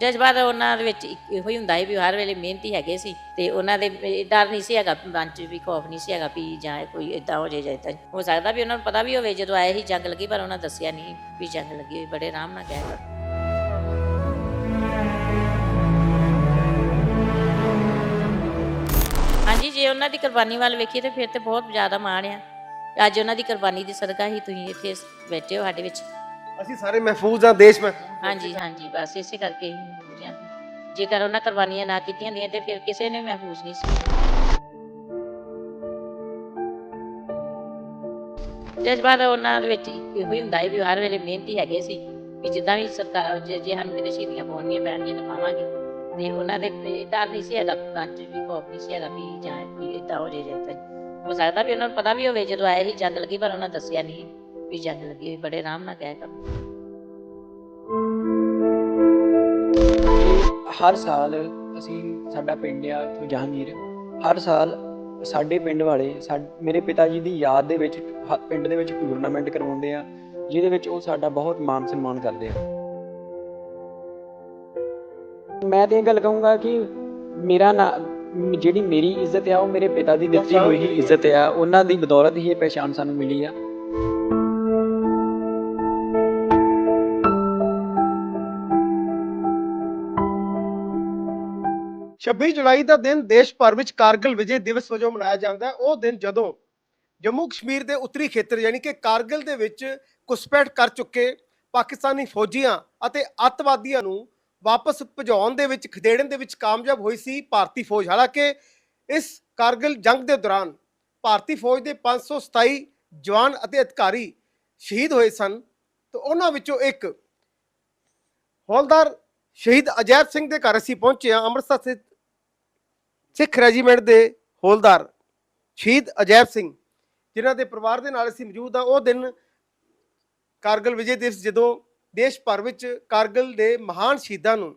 ਜਜ਼ਬਾ ਤਾਂ ਉਹਨਾਂ ਦੇ ਵਿੱਚ ਇੱਕ ਇਹੋ ਹੀ ਹੁੰਦਾ ਹੈ ਵੀ ਹਰ ਵੇਲੇ ਮਿਹਨਤੀ ਹੈਗੇ ਸੀ ਤੇ ਉਹਨਾਂ ਦੇ ਡਰ ਨਹੀਂ ਸੀ ਹੈਗਾ ਮਨ 'ਚ ਵੀ ਖੌਫ ਨਹੀਂ ਸੀ ਹੈਗਾ ਵੀ ਜਾਂ ਕੋਈ ਇਦਾਂ ਹੋ ਜਾਏ ਜਾਂ ਏਦਾਂ ਹੋ ਸਕਦਾ ਵੀ ਉਹਨਾਂ ਨੂੰ ਪਤਾ ਵੀ ਹੋਵੇ, ਜਦੋਂ ਆਏ ਸੀ ਜੰਗ ਲੱਗੀ ਪਰ ਉਹਨਾਂ ਦੱਸਿਆ ਨਹੀਂ ਵੀ ਜੰਗ ਲੱਗੀ ਹੋਈ, ਬੜੇ ਆਰਾਮ ਨਾਲ ਗਏ। ਹਾਂਜੀ, ਜੇ ਉਹਨਾਂ ਦੀ ਕੁਰਬਾਨੀ ਵੱਲ ਵੇਖੀਏ ਤੇ ਫਿਰ ਤੇ ਬਹੁਤ ਜ਼ਿਆਦਾ ਮਾਣ ਆ। ਅੱਜ ਉਹਨਾਂ ਦੀ ਕੁਰਬਾਨੀ ਦੀ ਸਦਕਾ ਹੀ ਤੁਸੀਂ ਇੱਥੇ ਬੈਠੇ ਹੋ ਸਾਡੇ ਵਿੱਚ। ਅਸੀਂ ਸਾਰੇ ਮਹਿਫੂਜ਼ ਹਾਂ, ਦੇਸ਼ ਮਹਿਫੂਜ਼ ਹਾਂਜੀ ਹਾਂਜੀ, ਬਸ ਇਸੇ ਕਰਕੇ ਹੀ ਮਹਿਫੂਜ਼ ਹਾਂ। ਜੇਕਰ ਉਹਨਾਂ ਕੁਰਬਾਨੀਆਂ ਨਾ ਕੀਤੀਆਂ ਹੁੰਦੀਆਂ ਤੇ ਫਿਰ ਕਿਸੇ ਨੇ ਮਹਿਫੂਜ਼ ਨਹੀਂ ਸੀ ਜਜ਼ਬਾ ਤਾਂ ਉਹਨਾਂ ਦੇ ਵਿੱਚ ਇਹੋ ਹੀ ਹੁੰਦਾ ਹੈ ਵੀ ਹਰ ਵੇਲੇ ਮਿਹਨਤੀ ਹੈਗੇ ਸੀ ਵੀ ਜਿੱਦਾਂ ਵੀ ਸਰਕਾਰ ਜੇ ਜੇ ਸਾਨੂੰ ਕਿਤੇ ਸ਼ਹੀਦੀਆਂ ਪਾਉਣੀਆਂ ਪੈਣਗੀਆਂ ਤਾਂ ਪਾਵਾਂਗੇ। ਤੇ ਉਹਨਾਂ ਦੇ ਡਰ ਨਹੀਂ ਸੀ ਹੈਗਾ, ਮਨ ਵੀ ਖੌਫ ਨਹੀਂ ਸੀ ਹੈਗਾ ਵੀ ਜਾਂ ਕੋਈ ਇਦਾਂ ਹੋ ਜਾਏ ਜਾਂ ਹੋ ਸਕਦਾ ਵੀ ਉਹਨਾਂ ਨੂੰ ਪਤਾ ਵੀ ਹੋਵੇ ਜਦੋਂ ਆਏ ਸੀ ਜੰਗ ਲੱਗੀ, ਪਰ ਉਹਨਾਂ ਦੱਸਿਆ ਨਹੀਂ। ਵੀ ਜੰਗ ਲੱਗੀ ਹੋਈ, ਬੜੇ ਆਰਾਮ ਨਾਲ ਗਏ ਕੰਮ। ਹਰ ਸਾਲ ਅਸੀਂ ਸਾਡਾ ਪਿੰਡ ਆ, ਇੱਥੋਂ ਜਹਾਂਗੀਰ। ਹਰ ਸਾਲ ਸਾਡੇ ਪਿੰਡ ਵਾਲੇ ਸਾ- ਮੇਰੇ ਪਿਤਾ ਜੀ ਦੀ ਯਾਦ ਦੇ ਵਿੱਚ ਹ- ਪਿੰਡ ਦੇ ਵਿੱਚ ਟੂਰਨਾਮੈਂਟ ਕਰਵਾਉਂਦੇ ਆ, ਜਿਹਦੇ ਵਿੱਚ ਉਹ ਸਾਡਾ ਬਹੁਤ ਮਾਨ ਸਨਮਾਨ ਕਰਦੇ ਆ। ਮੈਂ ਤੇ ਇਹ ਗੱਲ ਕਹੂੰਗਾ ਕਿ ਮੇਰਾ ਨਾ ਮ- ਜਿਹੜੀ ਮੇਰੀ ਇੱਜ਼ਤ ਆ, ਉਹ ਮੇਰੇ ਪਿਤਾ ਦੀ ਦਿੱਤੀ ਹੋਈ ਹੀ ਇੱਜ਼ਤ ਆ। ਉਹਨਾਂ ਦੀ ਬਦੌਲਤ ਹੀ ਇਹ ਪਛਾਣ ਸਾਨੂੰ ਮਿਲੀ ਆ। 26 ਜੁਲਾਈ ਦਾ ਦਿਨ ਦੇਸ਼ ਭਰ ਵਿੱਚ ਕਾਰਗਿਲ ਵਿਜੇ ਦਿਵਸ ਵਜੋਂ ਮਨਾਇਆ ਜਾਂਦਾ ਹੈ। ਉਹ ਦਿਨ ਜਦੋਂ ਜੰਮੂ ਕਸ਼ਮੀਰ ਦੇ ਉੱਤਰੀ ਖੇਤਰ ਯਾਨੀ ਕਿ ਕਾਰਗਿਲ ਦੇ ਵਿੱਚ ਘੁਸਪੈਠ ਕਰ ਚੁੱਕੇ ਪਾਕਿਸਤਾਨੀ ਫੌਜੀਆਂ ਅਤੇ ਅੱਤਵਾਦੀਆਂ ਨੂੰ ਵਾਪਸ ਭਜਾਉਣ ਦੇ ਵਿੱਚ, ਖਦੇੜਨ ਦੇ ਵਿੱਚ ਕਾਮਯਾਬ ਹੋਈ ਸੀ ਭਾਰਤੀ ਫੌਜ। ਹਾਲਾਂਕਿ ਇਸ ਕਾਰਗਿਲ ਜੰਗ ਦੇ ਦੌਰਾਨ ਭਾਰਤੀ ਫੌਜ ਦੇ 527 ਜਵਾਨ ਅਤੇ ਅਧਿਕਾਰੀ ਸ਼ਹੀਦ ਹੋਏ ਸਨ। ਤੇ ਉਹਨਾਂ ਵਿੱਚੋਂ ਇੱਕ ਹੌਲਦਾਰ ਸ਼ਹੀਦ ਅਜੈਬ ਸਿੰਘ ਦੇ ਘਰ ਅਸੀਂ ਪਹੁੰਚੇ ਹਾਂ। ਅੰਮ੍ਰਿਤਸਰ ਸਥਿਤ ਸਿੱਖ ਰੈਜੀਮੈਂਟ ਦੇ ਹੌਲਦਾਰ ਸ਼ਹੀਦ ਅਜੈਬ ਸਿੰਘ ਜਿਨ੍ਹਾਂ ਦੇ ਪਰਿਵਾਰ ਦੇ ਨਾਲ ਅਸੀਂ ਮੌਜੂਦ ਹਾਂ ਉਹ ਦਿਨ ਕਾਰਗਿਲ ਵਿਜੇ ਦਿਵਸ ਜਦੋਂ ਦੇਸ਼ ਭਰ ਵਿੱਚ ਕਾਰਗਿਲ ਦੇ ਮਹਾਨ ਸ਼ਹੀਦਾਂ ਨੂੰ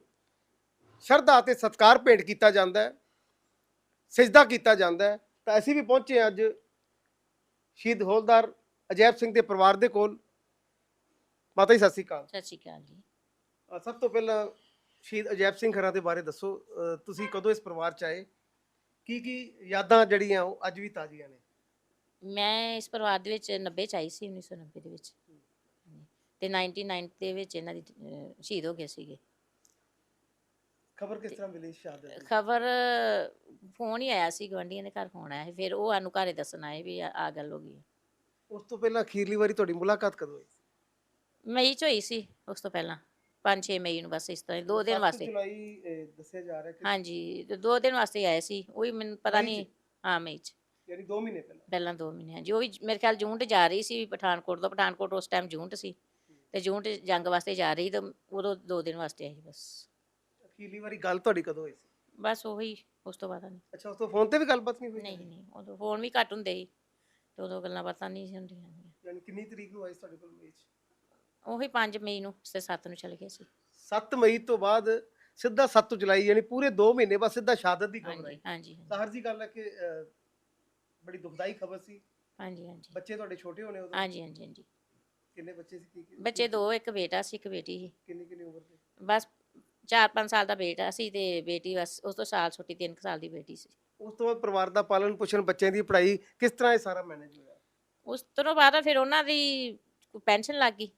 ਸ਼ਰਧਾ ਅਤੇ ਸਤਿਕਾਰ ਭੇਂਟ ਕੀਤਾ ਜਾਂਦਾ ਹੈ ਸਜਦਾ ਕੀਤਾ ਜਾਂਦਾ ਹੈ ਤਾਂ ਅਸੀਂ ਵੀ ਪਹੁੰਚੇ ਅੱਜ ਸ਼ਹੀਦ ਹੌਲਦਾਰ ਅਜੈਬ ਸਿੰਘ ਦੇ ਪਰਿਵਾਰ ਦੇ ਕੋਲ। ਮਾਤਾ ਜੀ ਸਤਿ ਸ਼੍ਰੀ ਅਕਾਲ। ਸਤਿ ਸ਼੍ਰੀ ਅਕਾਲ ਜੀ। ਸਭ ਤੋਂ ਪਹਿਲਾਂ ਸ਼ਹੀਦ ਅਜੈਬ ਸਿੰਘ ਖਰਾ ਦੇ ਬਾਰੇ ਦੱਸੋ। ਤੁਸੀਂ ਕਦੋਂ ਇਸ ਪਰਿਵਾਰ ਚ ਆਏ? ਕੀ ਕੀ ਯਾਦਾਂ ਜਿਹੜੀਆਂ ਉਹ ਅੱਜ ਵੀ ਤਾਜ਼ੀਆਂ ਨੇ? ਮੈਂ ਇਸ ਪਰਿਵਾਰ ਦੇ ਵਿੱਚ 90 ਚ ਆਈ ਸੀ 1990 ਦੇ ਵਿੱਚ। ਤੇ 99 ਦੇ ਵਿੱਚ ਇਹਨਾਂ ਦੀ ਅਹ, ਸ਼ਹੀਦ ਹੋ ਗਏ ਸੀਗੇ। ਖਬਰ ਕਿਸ ਤਰ੍ਹਾਂ ਮਿਲੀ ਸ਼ਹਾਦਤ ਦੀ ਖਬਰ ਫੋਨ ਹੀ ਆਇਆ ਸੀ ਗਵਾਂਢੀਆਂ ਦੇ ਘਰ ਫੋਨ ਆਇਆ ਸੀ ਫਿਰ ਉਹ ਸਾਨੂੰ ਘਰੇ ਦੱਸਣ ਆਏ ਵੀ ਆ ਆਹ ਗੱਲ ਹੋ ਗਈ ਹੈ। ਉਸ ਤੋਂ ਪਹਿਲਾਂ ਅਖੀਰਲੀ ਵਾਰੀ ਤੁਹਾਡੀ ਮੁਲਾਕਾਤ ਕਦੋਂ ਹੋਈ? ਮਈ ਚ ਹੋਈ ਸੀ ਉਸ ਤੋਂ ਪਹਿਲਾਂ। 5-6 ਮਈ ਨੂੰ ਬਸ ਇਸ ਤਰ੍ਹਾਂ ਹੀ, ਦੋ ਦਿਨ ਸੱਤ ਵਾਸਤੇ। ਜੁਲਾਈ ਅ, ਦੱਸਿਆ ਜਾ ਰਿਹਾ ਕਿ ਹਾਂਜੀ ਤੇ ਦੋ ਦਿਨ ਵਾਸਤੇ ਆਏ ਸੀ ਉਹ ਵੀ ਮੈਨੂੰ ਪਤਾ ਮਈ 'ਚ? ਨਹੀਂ ਹਾਂ ਮਈ ਚ। ਯਾਨੀ 2 ਮਹੀਨੇ ਪਹਿਲਾਂ? ਪਹਿਲਾਂ 2 ਮਹੀਨੇ ਹਾਂਜੀ ਉਹ ਵੀ ਮੇਰੇ ਖਿਆਲ ਜੂਨ ਤੇ ਜਾ ਰਹੀ ਸੀ ਪਠਾਨਕੋਟ ਤੋਂ ਪਠਾਨਕੋਟ ਉਸ ਟਾਈਮ ਜੂਨ 'ਚ ਸੀ। ਤੇ ਜੂਨ 'ਚ ਜੰਗ ਵਾਸਤੇ ਜਾ ਰਹੀ ਤਾਂ ਉਦੋਂ ਦੋ ਦਿਨ ਵਾਸਤੇ ਆਈ ਬਸ। ਅਖੀਰਲੀ ਵਾਰੀ ਗੱਲ ਤੁਹਾਡੀ ਕਦੋਂ ਹੋਈ ਸੀ? ਬਸ ਉਹੀ ਉਸ ਤੋਂ ਬਾਅਦ ਨਹੀਂ ਅੱਛਾ ਉਸ ਤੋਂ ਫੋਨ ਤੇ ਵੀ ਗੱਲਬਾਤ ਨਹੀਂ ਹੋਈ ਨਹੀਂ ਨਹੀਂ ਉਦੋਂ ਫੋਨ ਵੀ ਘੱਟ ਹੁੰਦੇ ਸੀ ਤੇ ਉਦੋਂ ਗੱਲਾਂ ਬਾਤਾਂ ਨਹੀਂ ਸੀ ਹੁੰਦੀਆਂ। ਯਾਨੀ ਕਿੰਨੀ ਤਰੀਕ ਨੂੰ ਆਈ ਸੀ ਤੁਹਾਡੇ ਕੋਲ ਚ? ਉਹੀ 5 ਮਈ ਨੂੰ ਤੇ 7 ਨੂੰ ਚਲੇ ਗਏ ਸੀ। 7 ਮਈ ਤੋਂ ਬਾਅਦ ਸਿੱਧਾ 7 ਜੁਲਾਈ ਯਾਨੀ ਪੂਰੇ 2 ਮਹੀਨੇ ਬਾਅਦ ਸਿੱਧਾ ਸ਼ਹਾਦਤ ਦੀ ਖਬਰ ਆਈ। ਹਾਂਜੀ ਹਾਂਜੀ ਜੀ ਗੱਲ ਹੈ ਕਿ ਬੜੀ ਦੁਖਦਾਈ ਖਬਰ ਸੀ। ਹਾਂਜੀ ਹਾਂਜੀ। ਬੱਚੇ ਤੁਹਾਡੇ ਛੋਟੇ ਹੋਣੇ ਉਦੋਂ? ਹਾਂਜੀ ਹਾਂਜੀ ਹਾਂਜੀ। ਕਿੰਨੇ ਬੱਚੇ ਸੀ ਕੀ- ਕੀ- ਬੱਚੇ ਦੋ ਇੱਕ ਬੇਟਾ ਸੀ ਇੱਕ ਬੇਟੀ ਸੀ। ਕਿੰਨੀ ਕਿੰਨੀ ਉਮਰ ਦੇ ਬਸ 4-5 ਸਾਲ ਦਾ ਬੇਟਾ ਸੀ ਤੇ ਬੇਟੀ ਬਸ ਉਸ ਤੋਂ ਸਾਲ ਛੋਟੀ 3 ਸਾਲ ਦੀ ਬੇਟੀ ਸੀ। ਉਸ ਤੋਂ ਬਾਅਦ ਪਰਿਵਾਰ ਦਾ ਪਾਲਣ ਪੋਸ਼ਣ ਬੱਚਿਆਂ ਦੀ ਪੜ੍ਹਾਈ ਕਿਸ ਤਰ੍ਹਾਂ ਇਹ ਸਾਰਾ ਮੈਨੇਜ ਹੋਇਆ? ਉਸ ਤੋਂ ਬਾਅਦ ਫਿਰ ਉਹਨਾਂ ਦੀ ਪੈਨਸ਼ਨ ਲੱਗ ਗਈ।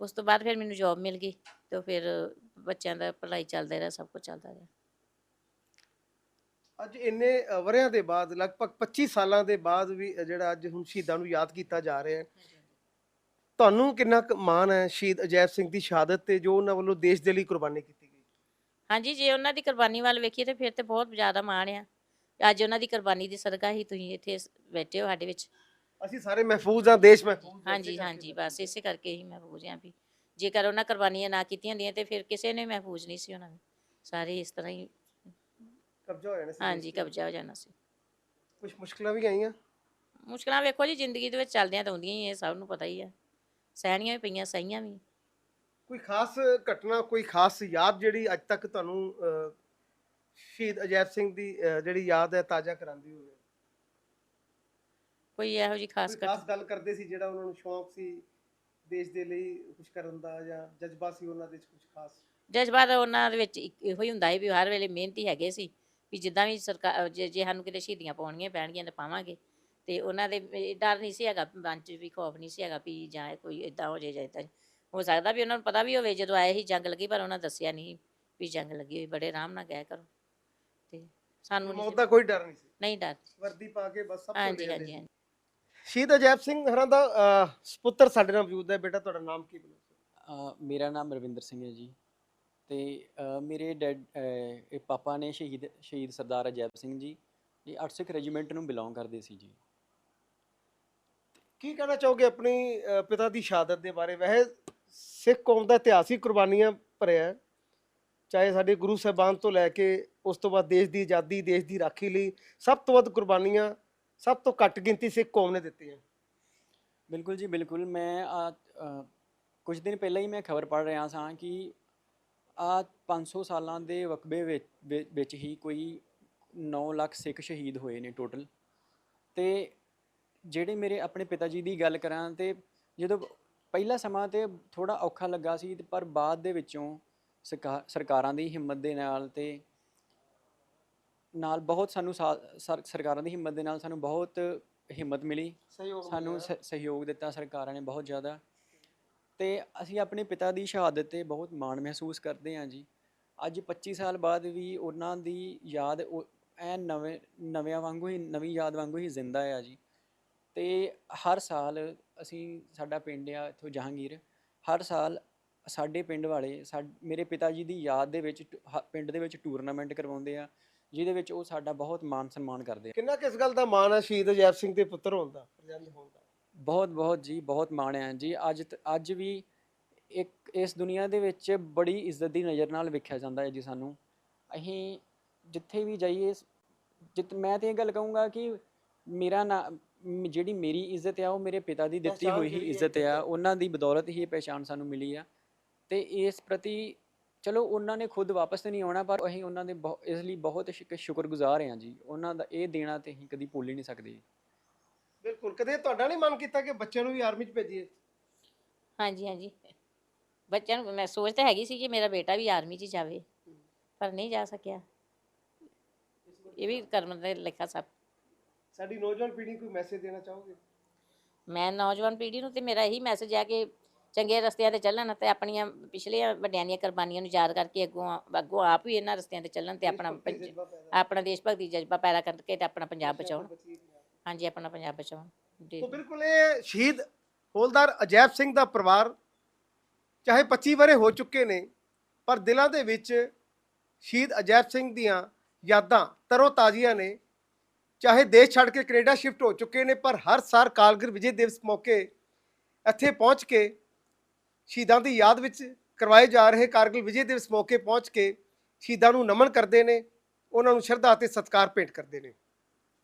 ਉਸ ਤੋਂ ਬਾਅਦ ਫਿਰ ਮੈਨੂੰ ਜੌਬ ਮਿਲ ਗਈ ਤੇ ਫਿਰ ਬੱਚਿਆਂ ਦਾ ਪੜ੍ਹਾਈ ਚੱਲਦਾ ਰਿਹਾ ਸਭ ਕੁਝ ਚੱਲਦਾ ਰਿਹਾ। ਅੱਜ ਇੰਨੇ ਅ, ਵਰ੍ਹਿਆਂ ਦੇ ਬਾਅਦ ਲਗਭਗ 25 ਸਾਲਾਂ ਦੇ ਬਾਅਦ ਵੀ ਅ, ਜਿਹੜਾ ਅੱਜ ਹੁਣ ਸ਼ਹੀਦਾਂ ਨੂੰ ਯਾਦ ਕੀਤਾ ਜਾ ਰਿਹਾ ਹੈ। ਤੁਹਾਨੂੰ ਕਿੰਨਾ ਕੁ ਮਾਣ ਹੈ ਸ਼ਹੀਦ ਅਜੈਬ ਸਿੰਘ ਦੀ ਸ਼ਹਾਦਤ ਤੇ ਜੋ ਉਹਨਾਂ ਵੱਲੋਂ ਦੇਸ਼ ਦੇ ਲਈ ਕੁਰਬਾਨੀ ਕੀਤੀ ਗਈ? ਹਾਂਜੀ ਜੇ ਉਹਨਾਂ ਦੀ ਕੁਰਬਾਨੀ ਵੱਲ ਵੇਖੀਏ ਤੇ ਫਿਰ ਤੇ ਬਹੁਤ ਜ਼ਿਆਦਾ ਮਾਣ ਆ। ਅੱਜ ਉਹਨਾਂ ਦੀ ਕੁਰਬਾਨੀ ਦੀ ਸਦਕਾ ਹੀ ਤੁਸੀਂ ਇੱਥੇ ਸ- ਬੈਠੇ ਹੋ ਸਾਡੇ ਵਿੱਚ। ਅਸੀਂ ਸਾਰੇ ਮਹਿਫੂਜ਼ ਹਾਂ ਦੇਸ਼ ਮਹਿਫੂਜ਼ ਹਾਂਜੀ ਇਸੇ ਕਰਕੇ। ਹਾਂਜੀ ਬਸ ਇਸੇ ਕਰਕੇ ਹੀ ਮਹਿਫੂਜ਼ ਹਾਂ ਵੀ ਜੇਕਰ ਉਹਨਾਂ ਕੁਰਬਾਨੀਆਂ ਨਾ ਕੀਤੀਆਂ ਹੁੰਦੀਆਂ ਤੇ ਫਿਰ ਕਿਸੇ ਨੇ ਮਹਿਫੂਜ਼ ਨਹੀਂ ਸੀ ਉਹਨਾਂ ਨੂੰ। ਸਾਰੇ ਇਸ ਤਰ੍ਹਾਂ ਹੀ ਕਬਜ਼ਾ ਹੋ ਜਾਣਾ ਸੀ। ਹਾਂਜੀ ਕਬਜ਼ਾ ਹੋ ਜਾਣਾ ਸੀ। ਕੁਝ ਮੁਸ਼ਕਲਾਂ ਵੀ ਆਈਆਂ? ਮੁਸ਼ਕਲਾਂ ਵੇਖੋ ਜੀ ਜ਼ਿੰਦਗੀ ਦੇ ਵਿੱਚ ਚੱਲਦਿਆਂ ਤਾਂ ਹੁੰਦੀਆਂ ਹੀ ਇਹ ਸਭ ਨੂੰ ਪਤਾ ਹੀ ਆ। ਸਹਿਣੀਆਂ ਵੀ ਪਈਆਂ ਸਹੀਆਂ ਵੀ। ਕੋਈ ਖਾਸ ਘਟਨਾ ਕੋਈ ਖਾਸ ਯਾਦ ਜਿਹੜੀ ਅੱਜ ਤੱਕ ਤੁਹਾਨੂੰ ਸ਼ਹੀਦ ਅਜੈਬ ਸਿੰਘ ਦੀ ਜਿਹੜੀ ਯਾਦ ਹੈ ਤਾਜ਼ਾ ਕਰਾਂਦੀ ਹੋਵੇ? ਕੋਈ ਇਹੋ ਜੀ ਖਾਸ ਕਰ ਖਾਸ ਗੱਲ ਕਰਦੇ ਸੀ ਜਿਹੜਾ ਉਹਨਾਂ ਨੂੰ ਸ਼ੌਂਕ ਸੀ ਦੇਸ਼ ਦੇ ਲਈ ਕੁਝ ਕਰਨ ਦਾ ਜਾਂ ਜਜ਼ਬਾ ਸੀ ਉਹਨਾਂ ਦੇ ਵਿੱਚ ਕੁਝ ਖਾਸ? ਜਜ਼ਬਾ ਤਾਂ ਉਹਨਾਂ ਦੇ ਵਿੱਚ ਇੱਕ ਇਹੋ ਹੀ ਹੁੰਦਾ ਹੈ ਵੀ ਹਰ ਵੇਲੇ ਮਿਹਨਤੀ ਹੈਗੇ ਸੀ ਵੀ ਜਿੱਦਾਂ ਵੀ ਸਰਕਾਰ ਜੇ ਜੇ ਸਾਨੂੰ ਕਿਤੇ ਸ਼ਹੀਦੀਆਂ ਪਾਉਣੀਆਂ ਪੈਣਗੀਆਂ ਤਾਂ ਪਾਵਾਂਗੇ। ਤੇ ਉਹਨਾਂ ਦੇ ਡਰ ਨਹੀਂ ਸੀ ਹੈਗਾ ਮਨ 'ਚ ਵੀ ਖੌਫ ਨਹੀਂ ਸੀ ਹੈਗਾ ਵੀ ਜਾਂ ਕੋਈ ਇਦਾਂ ਹੋ ਜਾਏ ਜਾਂ ਏਦਾਂ ਹੋ ਸਕਦਾ ਵੀ ਉਹਨਾਂ ਨੂੰ ਪਤਾ ਵੀ ਹੋਵੇ ਜਦੋਂ ਆਏ ਸੀ ਜੰਗ ਲੱਗੀ ਪਰ ਉਹਨਾਂ ਦੱਸਿਆ ਨਹੀਂ ਵੀ ਜੰਗ ਲੱਗੀ ਹੋਈ ਬੜੇ ਆਰਾਮ ਨਾਲ ਗਿਆ ਕਰੋ ਤੇ ਸਾਨੂੰ ਮੌਤ ਦਾ ਕੋਈ ਡਰ ਨਹੀਂ ਸੀ? ਨਹੀਂ ਡਰ ਵਰਦੀ ਪਾ ਕੇ ਬਸ ਸਭ ਤੋਂ ਹਾਂਜੀ। ਹਾਂਜੀ। ਸ਼ਹੀਦ ਅਜੈਬ ਸਿੰਘ ਹਰਾਂ ਦਾ ਅਹ, ਸੁਪੁੱਤਰ ਸਾਡੇ ਨਾਲ ਮੌਜੂਦ ਹੈ। ਬੇਟਾ ਤੁਹਾਡਾ ਨਾਮ ਕੀ ਅ, ਮੇਰਾ ਨਾਮ ਰਵਿੰਦਰ ਸਿੰਘ ਹੈ ਜੀ। ਤੇ ਅ, ਮੇਰੇ ਡੈਡ ਅ, ਇਹ ਪਾਪਾ ਨੇ ਸ਼ਹੀਦ ਸ਼ਹੀਦ ਸਰਦਾਰ ਅਜੈਬ ਸਿੰਘ ਜੀ ਇਹ 800 ਰੈਜੀਮੈਂਟ ਨੂੰ ਬਿਲੋਂਗ ਕਰਦੇ ਸੀ ਜੀ। ਕੀ ਕਹਿਣਾ ਚਾਹੋਗੇ ਆਪਣੀ ਅਹ, ਪਿਤਾ ਦੀ ਸ਼ਹਾਦਤ ਦੇ ਬਾਰੇ? ਵੈਸੇ ਸਿੱਖ ਕੌਮ ਦਾ ਇਤਿਹਾਸ ਹੀ ਕੁਰਬਾਨੀਆਂ ਭਰਿਆ ਹੈ। ਚਾਹੇ ਸਾਡੇ ਗੁਰੂ ਸਾਹਿਬਾਨ ਤੋਂ ਲੈ ਕੇ ਉਸ ਤੋਂ ਬਾਅਦ ਦੇਸ਼ ਦੀ ਆਜ਼ਾਦੀ ਦੇਸ਼ ਦੀ ਰਾਖੀ ਲਈ ਸਭ ਤੋਂ ਵੱਧ ਕੁਰਬਾਨੀਆਂ ਸਭ ਤੋਂ ਘੱਟ ਗਿਣਤੀ ਸਿੱਖ ਕੌਮ ਨੇ ਦਿੱਤੀ ਹੈ। ਬਿਲਕੁਲ ਜੀ, ਬਿਲਕੁਲ। ਮੈਂ ਆ ਕੁਝ ਦਿਨ ਪਹਿਲਾਂ ਹੀ ਮੈਂ ਖਬਰ ਪੜ੍ਹ ਰਿਹਾ ਸਾਂ ਕਿ ਆ 500 ਸਾਲਾਂ ਦੇ ਵਕਬੇ ਵਿੱਚ ਵਿੱਚ ਹੀ ਕੋਈ 9 ਲੱਖ ਸਿੱਖ ਸ਼ਹੀਦ ਹੋਏ ਨੇ ਟੋਟਲ। ਤੇ ਜਿਹੜੇ ਮੇਰੇ ਆਪਣੇ ਪਿਤਾ ਜੀ ਦੀ ਗੱਲ ਕਰਾਂ ਤੇ ਜਦੋਂ ਪਹਿਲਾ ਸਮਾਂ ਤੇ ਥੋੜਾ ਔਖਾ ਲੱਗਾ ਸੀ ਪਰ ਬਾਅਦ ਦੇ ਵਿੱਚੋਂ ਸਰਕਾ- ਸਰਕਾਰਾਂ ਦੀ ਹਿੰਮਤ ਦੇ ਨਾਲ ਤੇ ਨਾਲ ਬਹੁਤ ਸਾਨੂੰ ਸਾ- ਸਰ- ਸਰਕਾਰਾਂ ਦੀ ਹਿੰਮਤ ਦੇ ਨਾਲ ਸਾਨੂੰ ਬਹੁਤ ਹਿੰਮਤ ਮਿਲੀ। ਸਹਿਯੋਗ ਸਾਨੂੰ ਸ- ਸਹਿਯੋਗ ਦਿੱਤਾ ਸਰਕਾਰਾਂ ਨੇ ਬਹੁਤ ਜ਼ਿਆਦਾ। ਤੇ ਅਸੀਂ ਆਪਣੇ ਪਿਤਾ ਦੀ ਸ਼ਹਾਦਤ ਤੇ ਬਹੁਤ ਮਾਣ ਮਹਿਸੂਸ ਕਰਦੇ ਹਾਂ ਜੀ। ਅੱਜ 25 ਸਾਲ ਬਾਅਦ ਵੀ ਉਹਨਾਂ ਦੀ ਯਾਦ ਉਹ ਐ ਨਵੇਂ ਨਵਿਆਂ ਵਾਂਗੂ ਹੀ ਨਵੀਂ ਯਾਦ ਵਾਂਗੂ ਹੀ ਜ਼ਿੰਦਾ ਆ ਜੀ। ਤੇ ਹਰ ਸਾਲ ਅਸੀਂ ਸਾਡਾ ਪਿੰਡ ਆ ਇੱਥੋਂ ਜਹਾਂਗੀਰ। ਹਰ ਸਾਲ ਸਾਡੇ ਪਿੰਡ ਵਾਲੇ ਸਾ ਮੇਰੇ ਪਿਤਾ ਜੀ ਦੀ ਯਾਦ ਦੇ ਵਿੱਚ ਟ- ਹ- ਪਿੰਡ ਦੇ ਵਿੱਚ ਟੂਰਨਾਮੈਂਟ ਕਰਵਾਉਂਦੇ ਆ। ਜਿਹਦੇ ਵਿੱਚ ਉਹ ਸਾਡਾ ਬਹੁਤ ਮਾਣ ਸਨਮਾਨ ਕਰਦੇ ਆ। ਕਿੰਨਾ ਕਿਸ ਗੱਲ ਦਾ ਮਾਣ ਹੈ ਸ਼ਹੀਦ ਅਜੈਬ ਸਿੰਘ ਦੇ ਪੁੱਤਰ ਹੋਣ ਦਾ ਪ੍ਰਜੰਦ ਹੋਣ ਦਾ? ਬਹੁਤ ਬਹੁਤ ਜੀ ਬਹੁਤ ਮਾਣ ਹੈ ਜੀ। ਅੱਜ ਤ- ਅੱਜ ਵੀ ਇੱਕ ਇਸ ਦੁਨੀਆ ਦੇ ਵਿੱਚ ਬੜੀ ਇੱਜ਼ਤ ਦੀ ਨਜ਼ਰ ਨਾਲ ਵੇਖਿਆ ਜਾਂਦਾ ਹੈ ਜੀ ਸਾਨੂੰ। ਅਸੀਂ ਜਿੱਥੇ ਵੀ ਜਾਈਏ ਜਿੱਤ ਮੈਂ ਤੇ ਇਹ ਗੱਲ ਕਹੂੰਗਾ ਕਿ ਮੇਰਾ ਨਾ ਮ- ਜਿਹੜੀ ਮੇਰੀ ਇੱਜ਼ਤ ਆ ਉਹ ਮੇਰੇ ਪਿਤਾ ਦੀ ਦਿੱਤੀ ਪਹਿਚਾਣ ਹੋਈ ਹੀ ਜਿਹੜੀ ਹੈ ਇੱਜ਼ਤ ਆ। ਉਹਨਾਂ ਦੀ ਬਦੌਲਤ ਹੀ ਇਹ ਪਹਿਚਾਣ ਸਾਨੂੰ ਮਿਲੀ ਆ। ਤੇ ਇਸ ਪ੍ਰਤੀ ਚਲੋ ਉਹਨਾਂ ਨੇ ਖੁਦ ਵਾਪਸ ਤੇ ਨਹੀਂ ਆਉਣਾ ਪਰ ਅਸੀਂ ਉਹਨਾਂ ਦੇ ਬਹੁ- ਇਸ ਲਈ ਬਹੁਤ ਸ਼ੁਕ- ਸ਼ੁਕਰਗੁਜ਼ਾਰ ਹਾਂ ਜੀ। ਉਹਨਾਂ ਦਾ ਇਹ ਦੇਣਾ ਤੇ ਅਸੀਂ ਕਦੀ ਭੁੱਲ ਹੀ ਨਹੀਂ ਸਕਦੇ ਬਿਲਕੁਲ ਕਦੇ ਤੁਹਾਡਾ ਨਹੀਂ ਮਨ ਕੀਤਾ ਕਿ ਬੱਚਿਆਂ ਨੂੰ ਵੀ ਆਰਮੀ 'ਚ ਭੇਜੀਏ? ਹਾਂਜੀ ਹਾਂਜੀ। ਬੱਚਿਆਂ ਨੂੰ ਮੈਂ ਸੋਚ ਤਾਂ ਹੈਗੀ ਸੀ ਕਿ ਮੇਰਾ ਬੇਟਾ ਵੀ ਆਰਮੀ 'ਚ ਜਾਵੇ ਪਰ ਨਹੀਂ ਜਾ ਸਕਿਆ। ਇਹ ਵੀ ਕਰਮ ਦਾ ਲਿਖਾ ਸਭ। ਸਾਡੀ ਨੌਜਵਾਨ ਪੀੜ੍ਹੀ ਨੂੰ ਕੋਈ ਮੈਸੇਜ ਦੇਣਾ ਚਾਹੋਗੇ? ਮੈਂ ਨੌਜਵਾਨ ਪੀੜ੍ਹੀ ਨੂੰ ਤੇ ਮੇਰਾ ਇਹੀ ਮੈਸੇਜ ਆ ਕਿ ਚੰਗੇ ਰਸਤਿਆਂ ਤੇ ਚੱਲਣ ਤੇ ਆਪਣੀਆਂ ਪਿਛਲੀਆਂ ਵੱਡਿਆਂ ਦੀਆਂ ਕੁਰਬਾਨੀਆਂ ਨੂੰ ਯਾਦ ਕਰਕੇ ਅੱਗੋਂ ਅੱਗੋਂ ਆਪ ਵੀ ਇਹਨਾਂ ਰਸਤਿਆਂ ਤੇ ਚੱਲਣ ਤੇ ਆਪਣਾ ਪੰਜ- ਆਪਣਾ ਦੇਸ਼ ਭਗਤੀ ਜਜ਼ਬਾ ਪੈਦਾ ਕਰਕੇ ਤੇ ਆਪਣਾ ਪੰਜਾਬ ਬਚਾਉਣ। ਹਾਂਜੀ ਆਪਣਾ ਪੰਜਾਬ ਬਚਾਉਣ। ਜੀ। ਤੋ ਬਿਲਕੁਲ ਇਹ ਸ਼ਹੀਦ ਹੌਲਦਾਰ ਅਜੈਬ ਸਿੰਘ ਦਾ ਪਰਿਵਾਰ ਚਾਹੇ 25 ਵਰੇ ਹੋ ਚੁੱਕੇ ਨੇ ਪਰ ਦਿਲਾਂ ਦੇ ਵਿੱਚ ਸ਼ਹੀਦ ਅਜੈਬ ਸਿੰਘ ਦੀਆਂ ਯਾਦਾਂ ਤਰੋ ਤਾਜ਼ੀਆਂ ਨੇ। ਚਾਹੇ ਦੇਸ਼ ਛੱਡ ਕੇ ਕੈਨੇਡਾ ਸ਼ਿਫਟ ਹੋ ਚੁੱਕੇ ਨੇ ਪਰ ਹਰ ਸਾਲ ਕਾਲਗਰ ਵਿਜੇ ਦਿਵਸ ਮੌਕੇ ਇੱਥੇ ਪਹੁੰਚ ਕੇ ਸ਼ਹੀਦਾਂ ਦੀ ਯਾਦ ਵਿੱਚ ਕਰਵਾਏ ਜਾ ਰਹੇ ਕਾਰਗਿਲ ਵਿਜੇ ਦਿਵਸ ਮੌਕੇ ਪਹੁੰਚ ਕੇ ਸ਼ਹੀਦਾਂ ਨੂੰ ਨਮਨ ਕਰਦੇ ਨੇ, ਉਹਨਾਂ ਨੂੰ ਸ਼ਰਧਾ ਅਤੇ ਸਤਿਕਾਰ ਭੇਂਟ ਕਰਦੇ ਨੇ।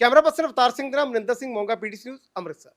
ਕੈਮਰਾ ਪਰਸਨ ਅਵਤਾਰ ਸਿੰਘ ਦੇ ਨਾਲ ਮਨਿੰਦਰ ਸਿੰਘ ਮੋਂਗਾ, ਪੀਡੀਸੀ ਨਿਊਜ਼, ਅੰਮ੍ਰਿਤਸਰ।